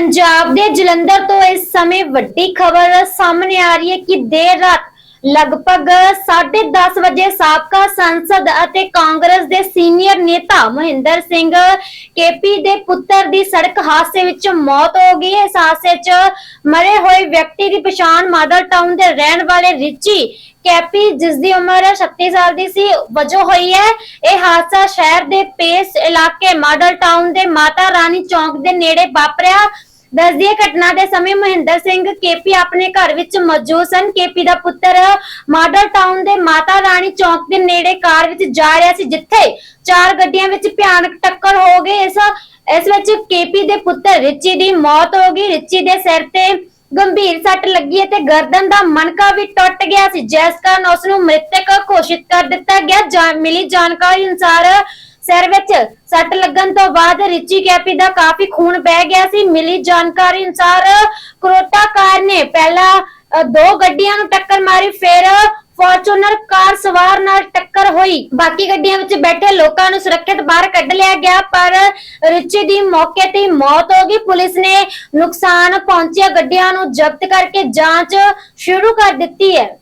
ਪੰਜਾਬ ਦੇ ਜਲੰਧਰ ਤੋਂ ਇਸ ਸਮੇਂ ਵੱਡੀ ਖਬਰ ਸਾਹਮਣੇ ਆ ਰਹੀ ਹੈ ਕਿ ਦੇਰ ਰਾਤ ਲਗਭਗ 10:30 ਵਜੇ ਸਾਬਕਾ ਸੰਸਦ ਅਤੇ ਕਾਂਗਰਸ ਦੇ ਸੀਨੀਅਰ ਨੇਤਾ ਮਹਿੰਦਰ ਸਿੰਘ ਕੇਪੀ ਦੇ ਪੁੱਤਰ ਦੀ ਸੜਕ ਹਾਦਸੇ ਵਿੱਚ ਮੌਤ ਹੋ ਗਈ। ਹੈ ਇਸ ਹਾਦਸੇ 'ਚ ਮਰੇ ਹੋਏ ਵਿਅਕਤੀ ਦੀ ਪਛਾਣ ਮਾਡਲ ਟਾਊਨ ਦੇ ਰਹਿਣ ਵਾਲੇ ਰਿਚੀ ਕੈਪੀ, ਜਿਸ ਦੀ ਉਮਰ 36 ਸਾਲ ਦੀ ਸੀ, ਵਜੋਂ ਹੋਈ ਹੈ। ਇਹ ਹਾਦਸਾ ਸ਼ਹਿਰ ਦੇ ਪੇਸ ਇਲਾਕੇ ਮਾਡਲ ਟਾਊਨ ਦੇ ਮਾਤਾ ਰਾਣੀ ਚੌਂਕ ਦੇ ਨੇੜੇ ਵਾਪਰਿਆ। ਦੱਸਦੀ ਹੈ, ਘਟਨਾ ਦੇ ਸਮੇਂ ਮਹਿੰਦਰ ਸਿੰਘ ਕੇਪੀ ਆਪਣੇ ਘਰ ਵਿੱਚ ਮੌਜੂਦ ਸਨ। ਕੇਪੀ ਦਾ ਪੁੱਤਰ ਮਾਡਲ ਟਾਊਨ ਦੇ ਮਾਤਾ ਰਾਣੀ ਚੌਂਕ ਦੇ ਨੇੜੇ ਕਾਰ ਵਿੱਚ ਜਾ ਰਿਹਾ ਸੀ, ਜਿੱਥੇ ਚਾਰ ਗੱਡੀਆਂ ਵਿੱਚ ਭਿਆਨਕ ਟੱਕਰ ਹੋ ਗਈ। ਇਸ ਇਸ ਵਿੱਚ ਕੇਪੀ ਦੇ ਪੁੱਤਰ ਰਿਚੀ ਦੀ ਮੌਤ ਹੋ ਗਈ। ਰਿਚੀ ਦੇ ਸਿਰ ਤੇ ਗੰਭੀਰ ਸੱਟ ਲੱਗੀ ਹੈ ਤੇ ਗਰਦਨ ਦਾ ਮਣਕਾ ਵੀ ਟੁੱਟ ਗਿਆ ਸੀ। ਜਿਸ ਕਾਰਨ ਉਸ ਨੂੰ ਮ੍ਰਿਤਕ ਘੋਸ਼ਿਤ ਕਰ ਦਿੱਤਾ ਗਿਆ। ਮਿਲੀ ਜਾਣਕਾਰੀ ਅਨੁਸਾਰ ਸਿਰ ਵਿੱਚ ਸੱਟ ਲੱਗਣ ਤੋਂ ਬਾਅਦ ਰਿਚੀ ਕੈਪੀ ਦਾ ਕਾਫੀ ਖੂਨ ਬਹਿ ਗਿਆ ਸੀ। ਮਿਲੀ ਜਾਣਕਾਰੀ ਅਨੁਸਾਰ ਕਰੋਟਾ ਕਾਰ ਨੇ ਪਹਿਲਾਂ ਦੋ ਗੱਡੀਆਂ ਨੂੰ ਟੱਕਰ ਮਾਰੀ, ਫਿਰ ਫੋਰਚੂਨਰ ਕਾਰ ਸਵਾਰ ਨਾਲ ਟੱਕਰ ਹੋਈ। ਬਾਕੀ ਗੱਡੀਆਂ ਵਿੱਚ ਬੈਠੇ ਲੋਕਾਂ ਨੂੰ ਸੁਰੱਖਿਅਤ ਬਾਹਰ ਕੱਢ ਲਿਆ ਗਿਆ, ਪਰ ਰਿਚੀ ਦੀ ਮੌਕੇ ਤੇ ਮੌਤ ਹੋ ਗਈ। ਪੁਲਿਸ ਨੇ ਨੁਕਸਾਨ ਪਹੁੰਚਿਆ ਗੱਡੀਆਂ ਨੂੰ ਜ਼ਬਤ ਕਰਕੇ ਜਾਂਚ ਸ਼ੁਰੂ ਕਰ ਦਿੱਤੀ ਹੈ।